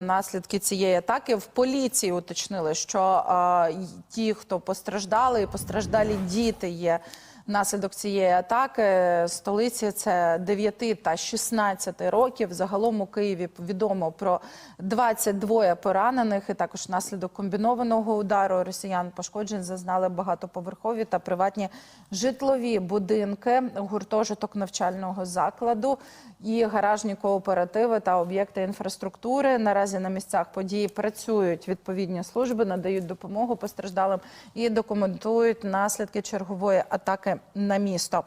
Наслідки цієї атаки. В поліції уточнили, що е, ті, хто постраждали, і постраждалі діти є внаслідок цієї атаки. Столиці це 9 та 16 років. Загалом у Києві відомо про 22 поранених. І також внаслідок комбінованого удару росіян пошкоджень зазнали багатоповерхові та приватні житлові будинки, гуртожиток навчального закладу і гаражні кооперативи та об'єкти інфраструктури. Наразі на місцях події працюють відповідні служби, надають допомогу постраждалим і документують наслідки чергової атаки на місто.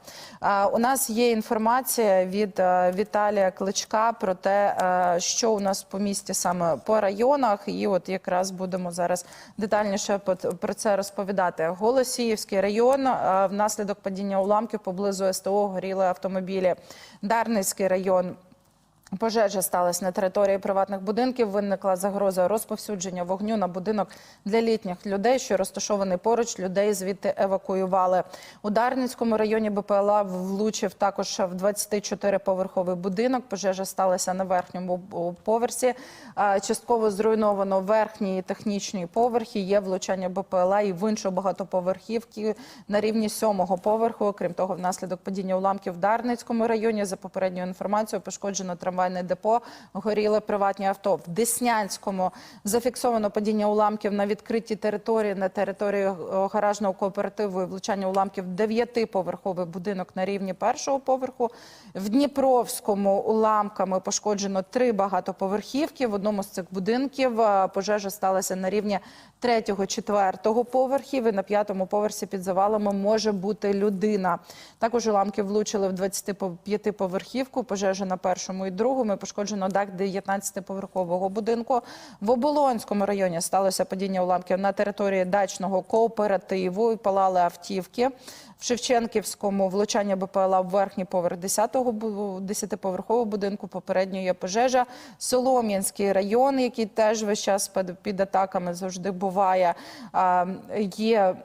У нас є інформація від е, Віталія Кличка про те, е, що у нас по місті саме по районах, і от якраз будемо зараз детальніше про це розповідати. Голосіївський район е, внаслідок падіння уламків поблизу СТО горіли автомобілі. Дарницький район. Пожежа сталася на території приватних будинків. Виникла загроза розповсюдження вогню на будинок для літніх людей, що розташований поруч. Людей звідти евакуювали. У Дарницькому районі БПЛА влучив також в 24-поверховий будинок. Пожежа сталася на верхньому поверсі. Частково зруйновано верхній і технічні поверхи. Є влучання БПЛА і в іншу багатоповерхівки на рівні сьомого поверху. Крім того, внаслідок падіння уламків в Дарницькому районі за попередньою інформацією пошкоджено трамвайне депо, горіли приватні авто. В Деснянському зафіксовано падіння уламків на відкритій території на території е, гаражного кооперативу і влучання уламків дев'ятиповерховий будинок на рівні першого поверху. В Дніпровському уламками пошкоджено три багатоповерхівки. В одному з цих будинків е, пожежа сталася на рівні третього, четвертого поверхів. І на п'ятому поверсі під завалами може бути людина. Також уламки влучили в 25-поверхівку. Пожежа на першому і другому. І Пошкоджено дах 19-поверхового будинку. В Оболонському районі сталося падіння уламків на території дачного кооперативу. І палали автівки. В Шевченківському влучання БПЛА в верхній поверх 10-го 10-поверхового будинку. Попередньо є пожежа. Солом'янський район, який теж весь час під, під атаками завжди буває. Є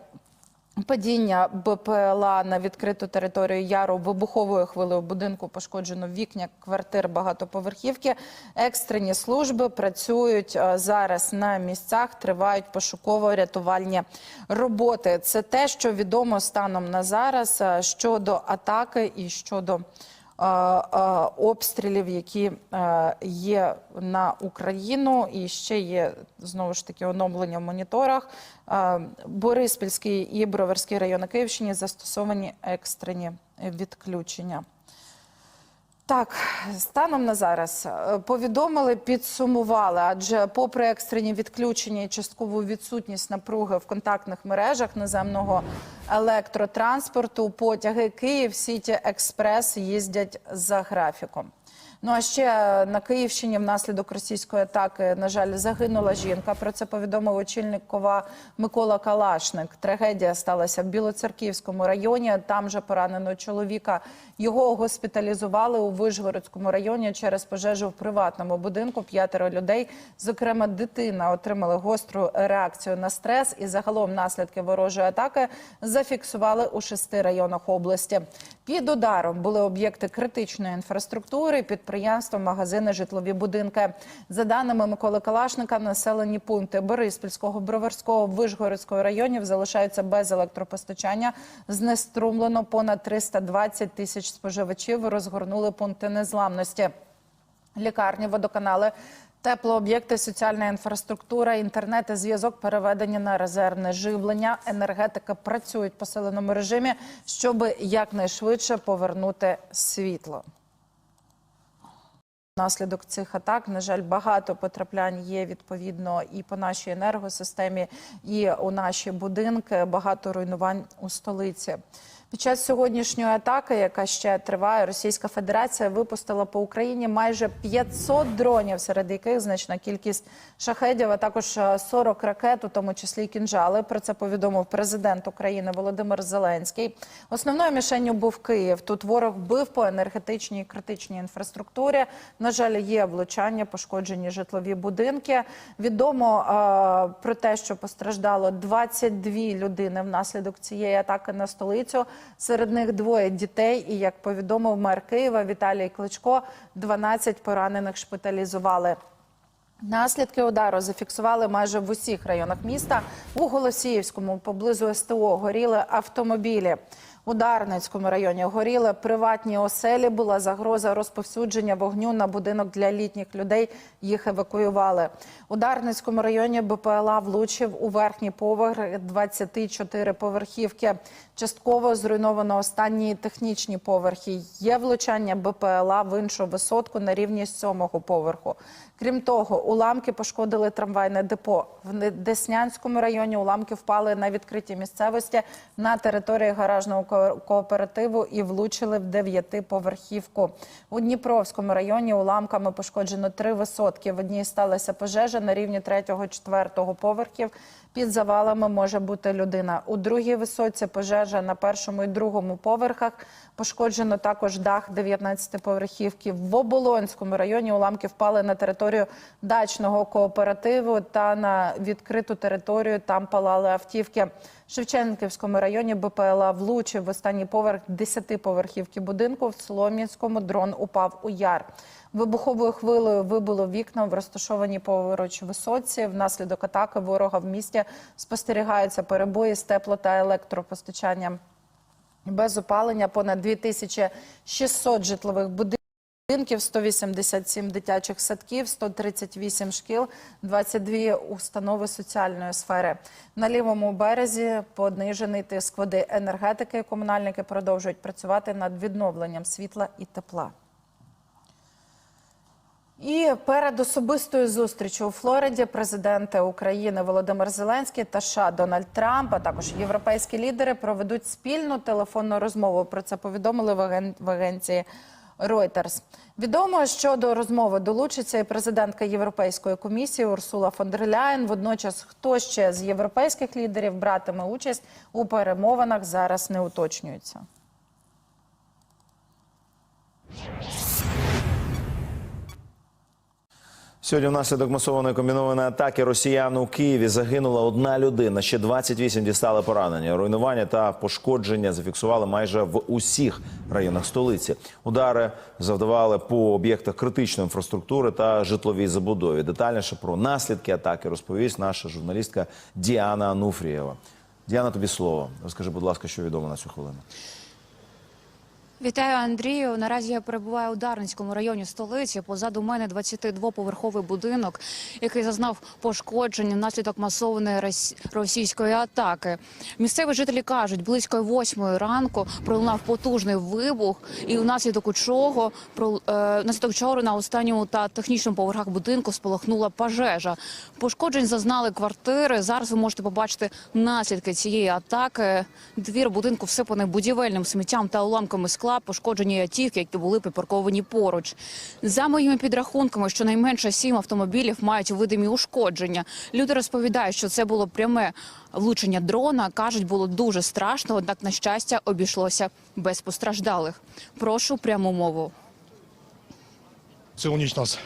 Падіння БПЛА на відкриту територію Яру вибуховою хвилею будинку пошкоджено вікня квартир багатоповерхівки. Екстрені служби працюють е, зараз на місцях, тривають пошуково-рятувальні роботи. Це те, що відомо станом на зараз е, щодо атаки і щодо обстрілів, які е, є на Україну, і ще є знову ж таки оновлення в моніторах. Е, Бориспільський і Броварський район Київщини застосовані екстрені відключення. Так, станом на зараз е, повідомили, підсумували, адже попри екстрені відключення і часткову відсутність напруги в контактних мережах наземного електротранспорту, потяги Київ Сіті Експрес їздять за графіком. Ну а ще на Київщині внаслідок російської атаки, на жаль, загинула жінка. Про це повідомив очільник КОВА Микола Калашник. Трагедія сталася в Білоцерківському районі. Там же поранено чоловіка. Його госпіталізували у Вишгородському районі через пожежу в приватному будинку. П'ятеро людей, зокрема дитина, отримали гостру реакцію на стрес. І загалом наслідки ворожої атаки зафіксували у шести районах області. Під ударом були об'єкти критичної інфраструктури, підприємства, магазини, житлові будинки. За даними Миколи Калашника, населені пункти Бориспільського, Броварського, Вишгородського районів залишаються без електропостачання. Знеструмлено понад 320 тисяч споживачів. Розгорнули пункти незламності. Лікарні, водоканали, теплооб'єкти, соціальна інфраструктура, інтернет і зв'язок переведені на резервне живлення. Енергетика працюють в посиленому режимі, щоб якнайшвидше повернути світло. Наслідок цих атак, на жаль, багато потраплянь є відповідно і по нашій енергосистемі, і у наші будинки. Багато руйнувань у столиці. Під час сьогоднішньої атаки, яка ще триває, Російська Федерація випустила по Україні майже 500 дронів, серед яких значна кількість шахедів, а також е, 40 ракет, у тому числі кінжали. Про це повідомив президент України Володимир Зеленський. Основною мішенню був Київ. Тут ворог бив по енергетичній і критичній інфраструктурі. На жаль, є влучання, пошкоджені житлові будинки. Відомо е, про те, що постраждало 22 людини внаслідок цієї атаки на столицю. Серед них двоє дітей. І як повідомив мер Києва Віталій Кличко, 12 поранених шпиталізували. Наслідки удару зафіксували майже в усіх районах міста. У Голосіївському поблизу СТО горіли автомобілі. У Дарницькому районі горіли приватні оселі. Була загроза розповсюдження вогню на будинок для літніх людей. Їх евакуювали. У Дарницькому районі БПЛА влучив у верхній поверх 24 поверхівки. Частково зруйновано останні технічні поверхи. Є влучання БПЛА в іншу висотку на рівні сьомого поверху. Крім того, уламки пошкодили трамвайне депо. В Деснянському районі уламки впали на відкритій місцевості на території гаражного кооперативу і влучили в дев'ятиповерхівку. У Дніпровському районі уламками пошкоджено три висотки. В одній сталася пожежа на рівні третього-четвертого поверхів. Під завалами може бути людина. У другій висоці пожежа на першому і другому поверхах. Пошкоджено також дах 19-поверхівки. В Оболонському районі уламки впали на територію дачного кооперативу та на відкриту територію. Там палали автівки. В Шевченківському районі БПЛА влучив в останній поверх 10-поверхівки будинку. В Солом'янському дрон упав у яр. Вибуховою хвилею вибило вікна в розташованій поруч висоці. Внаслідок атаки ворога в місті спостерігаються перебої з тепло та електропостачанням. Без опалення понад 2600 житлових будинків, 187 дитячих садків, 138 шкіл, 22 установи соціальної сфери. На лівому березі понижений тиск води енергетики. Комунальники продовжують працювати над відновленням світла і тепла. І перед особистою зустрічю у Флориді президенти України Володимир Зеленський та США Дональд Трамп, а також європейські лідери проведуть спільну телефонну розмову. Про це повідомили в аген- в агенції Reuters. Відомо, що до розмови долучиться і президентка Європейської комісії Урсула фон дер Ляєн. Водночас, хто ще з європейських лідерів братиме участь у перемовинах, зараз не уточнюється. Сьогодні внаслідок масованої комбінованої атаки росіян у Києві загинула одна людина. Ще 28 дістали поранення. Руйнування та пошкодження зафіксували майже в усіх районах столиці. Удари завдавали по об'єктах критичної інфраструктури та житловій забудові. Детальніше про наслідки атаки розповість наша журналістка Діана Ануфрієва. Діана, тобі слово. Розкажи, будь ласка, що відомо на цю хвилину. Вітаю, Андрію. Наразі я перебуваю у Дарницькому районі столиці. Позаду мене 22-поверховий будинок, який зазнав пошкодження внаслідок масованої рос- російської атаки. Місцеві жителі кажуть, близько восьмої ранку пролунав потужний вибух, і внаслідок чого про е, внаслідок чого на останньому та технічному поверхах будинку спалахнула пожежа. Пошкоджень зазнали квартири. Зараз ви можете побачити наслідки цієї атаки. Двір будинку всипаний будівельним сміттям та уламками скла, пошкоджені автівки, які були припарковані поруч. За моїми підрахунками, щонайменше сім автомобілів мають видимі ушкодження. Люди розповідають, що це було пряме влучення дрона. кажуть, було дуже страшно, однак на щастя обійшлося без постраждалих. Прошу пряму мову. Цілу ніч нас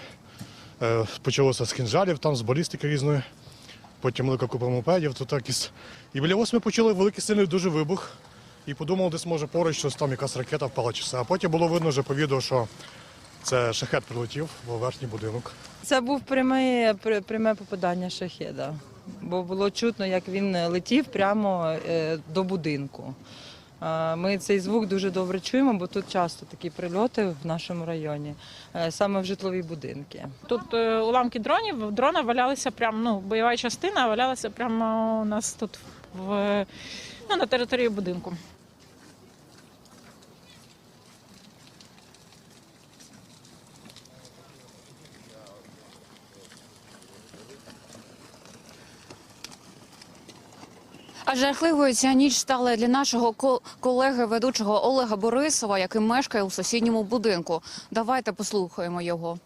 е, почалося з кінжалів, там з балістики різної. Потім велика купа мопедів, то так із. І біля восьми почули великий сильний дуже вибух. І подумав, десь може поруч щось там якась ракета впала чи все. А потім було видно вже по відео, що це шахет прилетів в верхній будинок. Це був пряме, пряме попадання шахеда, бо було чутно, як він летів прямо е, до будинку. Ми цей звук дуже добре чуємо, бо тут часто такі прильоти в нашому районі, е, саме в житлові будинки. Тут е, уламки дронів, дрона валялися прямо, ну, бойова частина валялася прямо у нас тут в, ну, на території будинку. А жахливою ця ніч стала для нашого колеги ведучого Олега Борисова, який мешкає у сусідньому будинку. Давайте послухаємо його.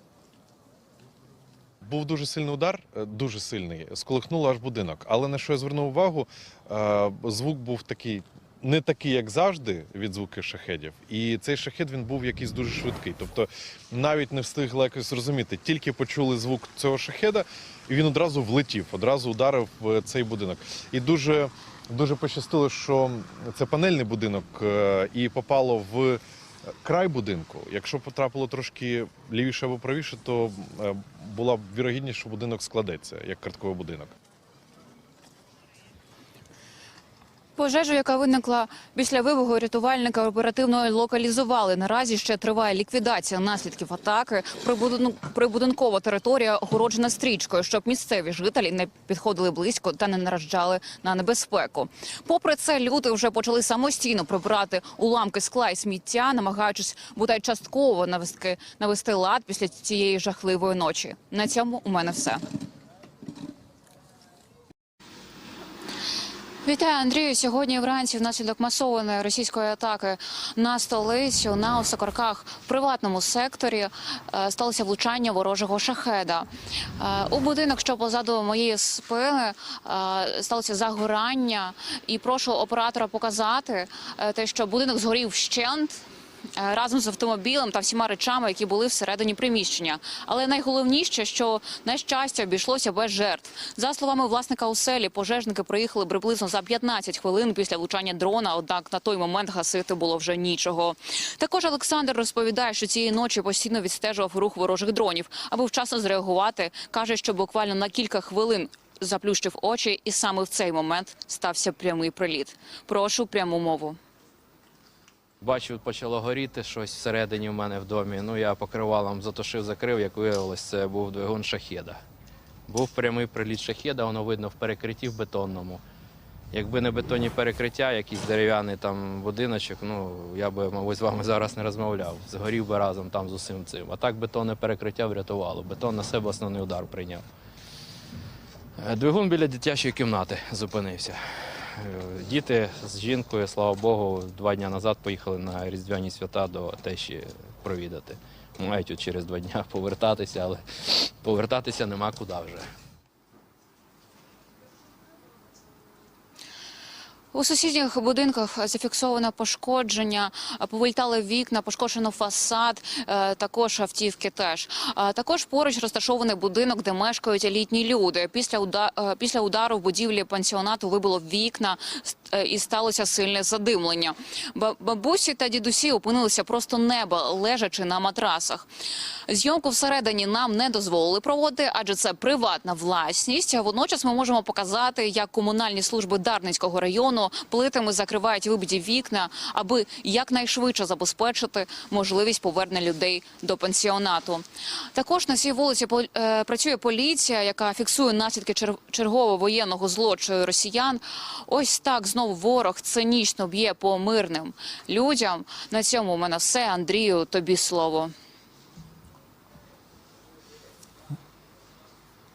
Був дуже сильний удар, е, дуже сильний, сколихнуло аж будинок. Але на що я звернув увагу, е, звук був такий, не такий, як завжди, від звуки шахедів. І цей шахед він був якийсь дуже швидкий. Тобто навіть не встигли якось зрозуміти. Тільки почули звук цього шахеда, і він одразу влетів, одразу ударив в цей будинок. І дуже, дуже пощастило, що це панельний будинок, е, і попало в край будинку. Якщо потрапило трошки лівіше або правіше, то е, була б вірогідність, що будинок складеться як картковий будинок. Пожежу, яка виникла після вибуху, рятувальники оперативно локалізували. Наразі ще триває ліквідація наслідків атаки. Прибудин- Прибудинкова територія огороджена стрічкою, щоб місцеві жителі не підходили близько та не наражали на небезпеку. Попри це, люди вже почали самостійно прибирати уламки скла і сміття, намагаючись бодай частково навести, навести лад після цієї жахливої ночі. На цьому у мене все. Вітаю, Андрію. Сьогодні вранці внаслідок масованої російської атаки на столицю на Осокорках в приватному секторі е, сталося влучання ворожого шахеда. Е, У будинок, що позаду моєї спини, е, сталося загорання. І прошу оператора показати те, що будинок згорів вщент. Е, Разом з автомобілем та всіма речами, які були всередині приміщення. Але найголовніше, що на щастя обійшлося без жертв. За словами власника оселі, пожежники приїхали приблизно за 15 хвилин після влучання дрона. Однак на той момент гасити було вже нічого. Також Олександр розповідає, що цієї ночі постійно відстежував рух ворожих дронів, аби вчасно зреагувати. каже, що буквально на кілька хвилин. Заплющив очі, і саме в цей момент стався прямий приліт. Прошу пряму мову. Бачив, почало горіти щось всередині в мене в домі. Ну, я покривалом затушив, закрив, як виявилось, це був двигун шахеда. Був прямий приліт шахеда, воно видно в перекритті в бетонному. Якби не бетонні перекриття, якийсь дерев'яний там будиночок, ну я би, мабуть, з вами зараз не розмовляв. Згорів би разом там з усім цим. А так бетонне перекриття врятувало. Бетон на себе основний удар прийняв. Е, Двигун біля дитячої кімнати зупинився. Е, Діти з жінкою, слава Богу, два дні назад поїхали на Різдвяні свята до тещі провідати. Мають через два дні повертатися, але повертатися нема куди вже. У сусідніх будинках зафіксовано пошкодження, повилітали вікна, пошкоджено фасад, е, також автівки теж. Також поруч розташований будинок, де мешкають літні люди. Після е, удару в будівлі пансіонату вибило вікна і сталося сильне задимлення. Ба- Бабусі та дідусі опинилися просто неба, лежачи на матрасах. Зйомку всередині нам не дозволили проводити, адже це приватна власність. Водночас ми можемо показати, як комунальні служби Дарницького району плитами закривають вибиті вікна, аби якнайшвидше забезпечити можливість повернення людей до пансіонату. Також на цій вулиці е, працює поліція, яка фіксує наслідки чер- чергового воєнного злочину росіян. Ось так знову ворог цинічно б'є по мирним людям. На цьому у мене все. Андрію, тобі слово.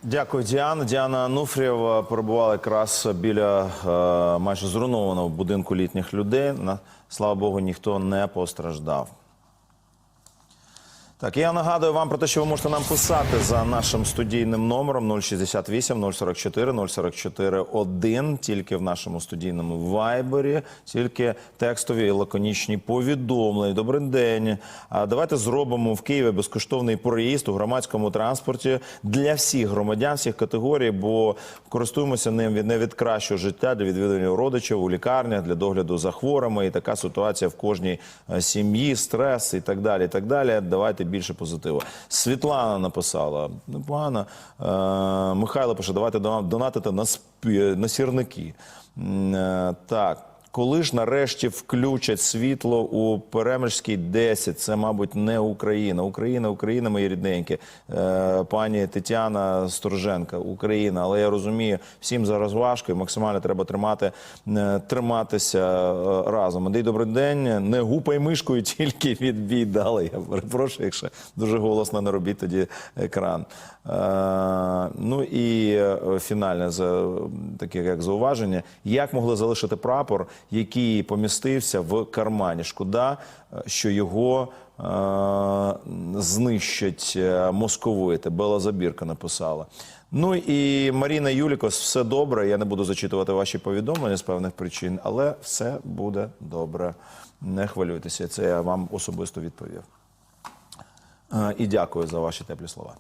Дякую, Діана. Діана Нуфрієва перебувала якраз біля е, майже зруйнованого будинку літніх людей. Слава Богу, ніхто не постраждав. Так, я нагадую вам про те, що ви можете нам писати за нашим студійним номером 068 044 044 1, тільки в нашому студійному вайбері, тільки текстові і лаконічні повідомлення. Добрий день. А давайте зробимо в Києві безкоштовний проїзд у громадському транспорті для всіх громадян, всіх категорій, бо користуємося ним від не від кращого життя для відвідування родичів у лікарнях, для догляду за хворими. І така ситуація в кожній е, сім'ї, стрес і так далі. І так далі. Давайте більше позитиву. Світлана написала непогано. Е, Михайло пише, давайте донатити на сірники. Е, Так. Коли ж нарешті включать світло у Перемирській 10, це, мабуть, не Україна. Україна, Україна, мої рідненькі. Е, пані Тетяна Стороженка, Україна. Але я розумію, всім зараз важко і максимально треба тримати, е, триматися е, разом. Андрій, добрий день. Не гупай мишкою, тільки відбій дали. Я перепрошую, якщо дуже голосно не робіть тоді екран. Ну і фінальне таке як зауваження. Як могли залишити прапор, який помістився в кармані? Шкода, е, що його е, знищать е, московити. Бела Забірка написала. Ну і Маріна Юлікос, все добре. Я не буду зачитувати ваші повідомлення з певних причин, але все буде добре. Не хвилюйтеся. Це я вам особисто відповів. Е, І дякую за ваші теплі слова.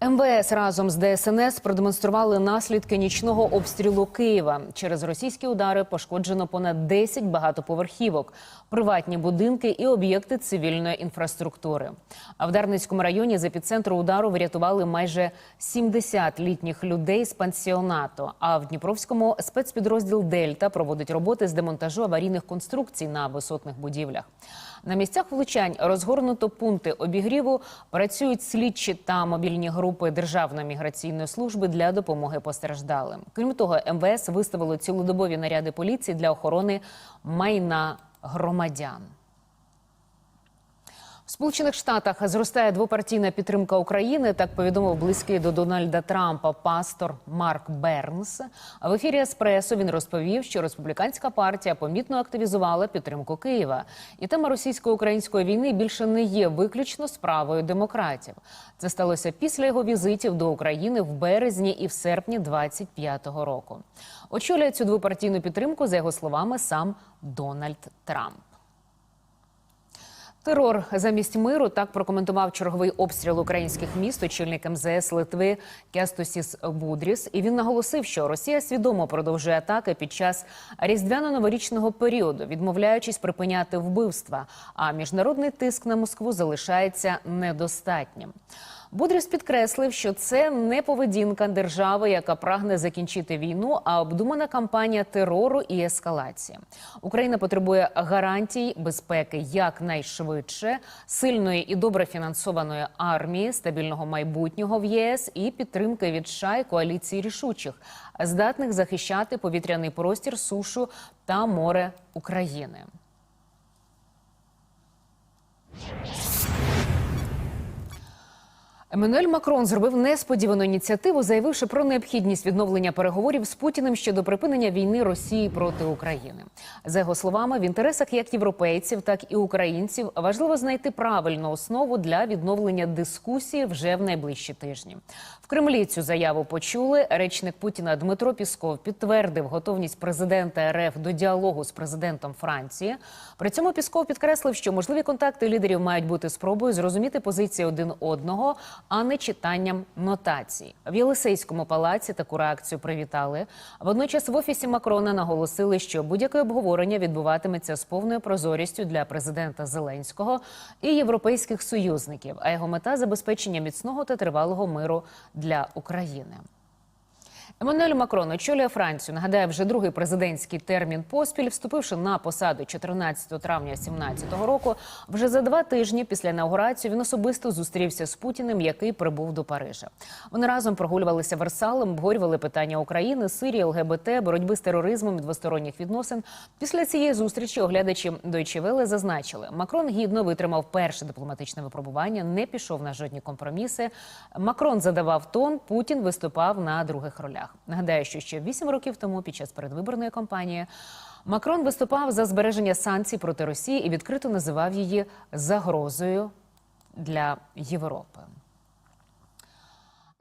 МВС разом з ДСНС продемонстрували наслідки нічного обстрілу Києва. Через російські удари пошкоджено понад 10 багатоповерхівок, приватні будинки і об'єкти цивільної інфраструктури. А в Дарницькому районі з епіцентру удару врятували майже 70 літніх людей з пансіонату. А в Дніпровському спецпідрозділ Дельта проводить роботи з демонтажу аварійних конструкцій на висотних будівлях. На місцях влучань розгорнуто пункти обігріву. Працюють слідчі та мобільні групи Державної міграційної служби для допомоги постраждалим. Крім того, МВС виставило цілодобові наряди поліції для охорони майна громадян. Сполучених Штатах зростає двопартійна підтримка України. Так повідомив близький до Дональда Трампа пастор Марк Бернс. А в ефірі Еспресо він розповів, що республіканська партія помітно активізувала підтримку Києва, і тема російсько-української війни більше не є виключно справою демократів. Це сталося після його візитів до України в березні і в серпні 25-го року. Очолює цю двопартійну підтримку, за його словами, сам Дональд Трамп. Терор замість миру так прокоментував черговий обстріл українських міст очільник МЗС Литви Кестосіс Будріс. І він наголосив, що Росія свідомо продовжує атаки під час різдвяно-новорічного періоду, відмовляючись припиняти вбивства. А міжнародний тиск на Москву залишається недостатнім. Будріс підкреслив, що це не поведінка держави, яка прагне закінчити війну, а обдумана кампанія терору і ескалації. Україна потребує гарантій безпеки якнайшвидше, сильної і добре фінансованої армії, стабільного майбутнього в ЄС і підтримки від США і коаліції рішучих, здатних захищати повітряний простір, сушу та море України. Еммануель Макрон зробив несподівану ініціативу, заявивши про необхідність відновлення переговорів з Путіним щодо припинення війни Росії проти України. За його словами, в інтересах як європейців, так і українців важливо знайти правильну основу для відновлення дискусії вже в найближчі тижні. В Кремлі цю заяву почули. Речник Путіна Дмитро Пісков підтвердив готовність президента РФ до діалогу з президентом Франції. При цьому Пісков підкреслив, що можливі контакти лідерів мають бути спробою зрозуміти позиції один одного, а не читанням нотацій. В Єлисейському палаці таку реакцію привітали. Водночас в офісі Макрона наголосили, що будь-яке обговорення відбуватиметься з повною прозорістю для президента Зеленського і європейських союзників. А його мета забезпечення міцного та тривалого миру для України. Еммануель Макрон очолює Францію. Нагадаю, вже другий президентський термін поспіль, вступивши на посаду 14 травня 2017 року. Вже за два тижні після інаугурації він особисто зустрівся з Путіним, який прибув до Парижа. Вони разом прогулювалися Версалем, обговорювали питання України, Сирії, ЛГБТ, боротьби з тероризмом і двосторонніх відносин. Після цієї зустрічі оглядачі Deutsche Welle зазначили, Макрон гідно витримав перше дипломатичне випробування, не пішов на жодні компроміси. Макрон задавав тон, Путін виступав на других ролях. Нагадаю, що ще вісім років тому, під час передвиборної кампанії, Макрон виступав за збереження санкцій проти Росії і відкрито називав її загрозою для Європи.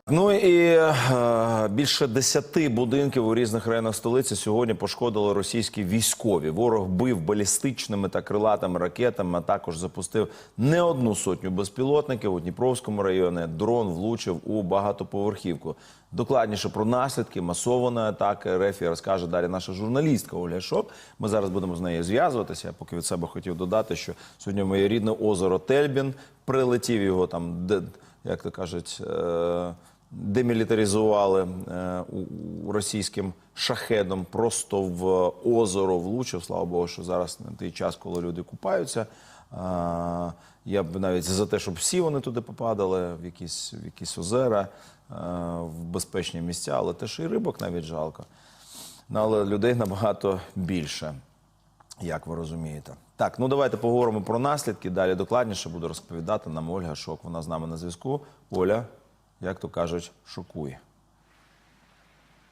Ну і е, більше десяти будинків у різних районах столиці сьогодні пошкодили російські військові. Ворог бив балістичними та крилатими ракетами, а також запустив не одну сотню безпілотників у Дніпровському районі. Дрон влучив у багатоповерхівку. Докладніше про наслідки масованої атаки РФ розкаже далі наша журналістка Оля Шоп. Ми зараз будемо з нею зв'язуватися. Я поки від себе хотів додати, що сьогодні моє рідне озеро Тельбін прилетів його там, де як то кажуть. Е демілітаризували е, російським шахедом просто в озеро влучив. Слава Богу, що зараз не той час, коли люди купаються. Я б навіть за те, щоб всі вони туди попадали, в якісь, в якісь озера, е, в безпечні місця, але теж і рибок навіть жалко. Ну, але людей набагато більше, як ви розумієте. Так, ну давайте поговоримо про наслідки. Далі докладніше буду розповідати нам Ольга Шок. Вона з нами на зв'язку. Оля, як то кажуть, шокує.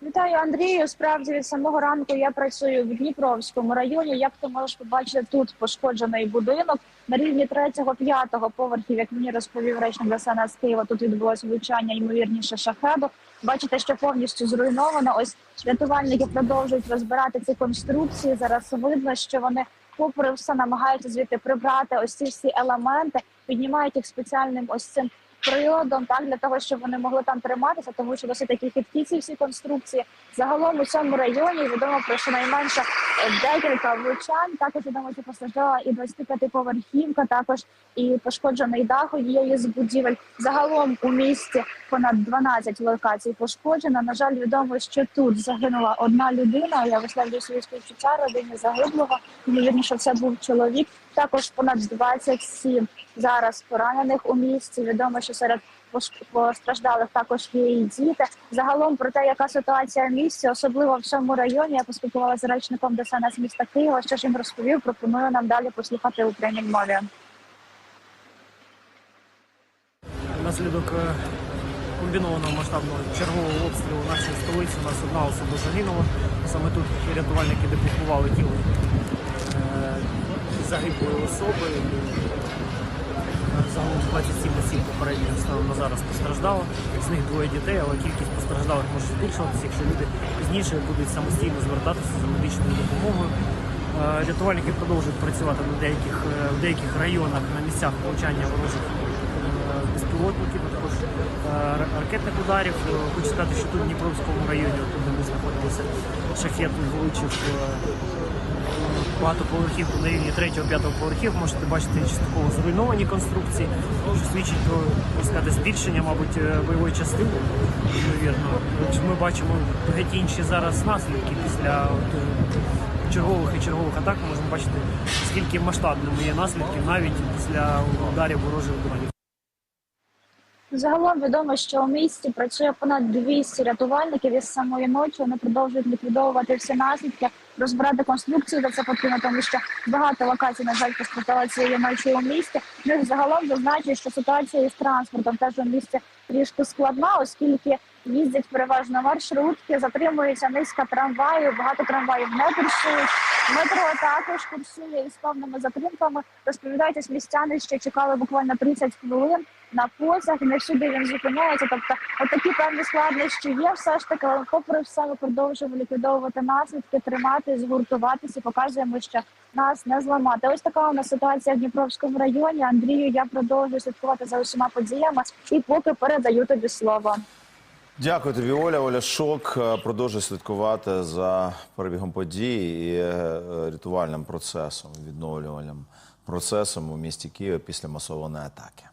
Вітаю, Андрію. Справді від самого ранку я працюю в Дніпровському районі. Як ти можеш побачити, тут пошкоджений будинок на рівні третього, п'ятого поверхів, як мені розповів речник ДСНС Києва. Тут відбулося влучання, ймовірніше шахеду. Бачите, що повністю зруйновано. Ось рятувальники продовжують розбирати ці конструкції. Зараз видно, що вони, попри все, намагаються звідти прибрати ось ці всі елементи, піднімають їх спеціальним ось цим приладом, так для того, щоб вони могли там триматися, тому що досить такі хиткі ці всі конструкції. Загалом у цьому районі відомо про щонайменше е, декілька влучань. Також відомо, що постраждала і 25-поверхівка, також і пошкоджений дах однієї з будівель. Загалом у місті понад 12 локацій пошкоджено. На жаль, відомо, що тут загинула одна людина. Я висловлюю свої співчуття родині загиблого. Ймовірніше, це був чоловік. Також понад 27 зараз поранених у місті. Відомо, що серед постраждалих також є і діти. Загалом про те, яка ситуація в місті, особливо в цьому районі, я поспілкувалася з речником ДСНС міста Києва. Що ж він розповів, пропоную нам далі послухати у мові. Внаслідок е, комбінованого масштабного чергового обстрілу нашої столиці у нас одна особа загинула. Саме тут рятувальники деблокували тіло загиблої особи. Загалом 27 осіб попередньо станом на зараз постраждало. З них двоє дітей, але кількість постраждалих може збільшуватися, якщо люди пізніше будуть самостійно звертатися за медичною допомогою. Е, Рятувальники продовжують працювати на деяких, е, в деяких районах на місцях влучання ворожих е, безпілотників, також ракетних ударів. Хочу сказати, що тут в Дніпровському районі, тут де ми знаходилися, шахет влучив е, багатоповерхів на рівні 3-5 поверхів. Можете бачити частково зруйновані конструкції, що свідчить про сказати, збільшення, мабуть, е, бойової частини. Ймовірно, ми бачимо геть інші зараз наслідки після от, е, чергових і чергових атак. Можемо бачити, скільки масштабними є наслідки навіть після ударів ворожих дронів. Загалом відомо, що у місті працює понад 200 рятувальників із самої ночі. Вони продовжують ліквідовувати всі наслідки, розбирати конструкції, де це потрібно, тому що багато локацій, на жаль, постраждали цієї ночі у місті. Ну і загалом зазначую, що ситуація із транспортом теж у місті трішки складна, оскільки їздять переважно маршрутки, затримується низка трамваїв, багато трамваїв не курсують. Метро також курсує із певними затримками. Розповідають містяни, що чекали буквально 30 хвилин на потяг, не всюди він зупиняється. Тобто, от такі певні складнощі є все ж таки, але попри все ми продовжуємо ліквідовувати наслідки, тримати, згуртуватися, показуємо, що нас не зламати. Ось така у нас ситуація в Дніпровському районі. Андрію, я продовжую слідкувати за усіма подіями і поки передаю тобі слово. Дякую тобі, Оля. Оля Шок е, продовжує слідкувати за перебігом подій і е, рятувальним процесом, відновлювальним процесом у місті Києва після масованої атаки.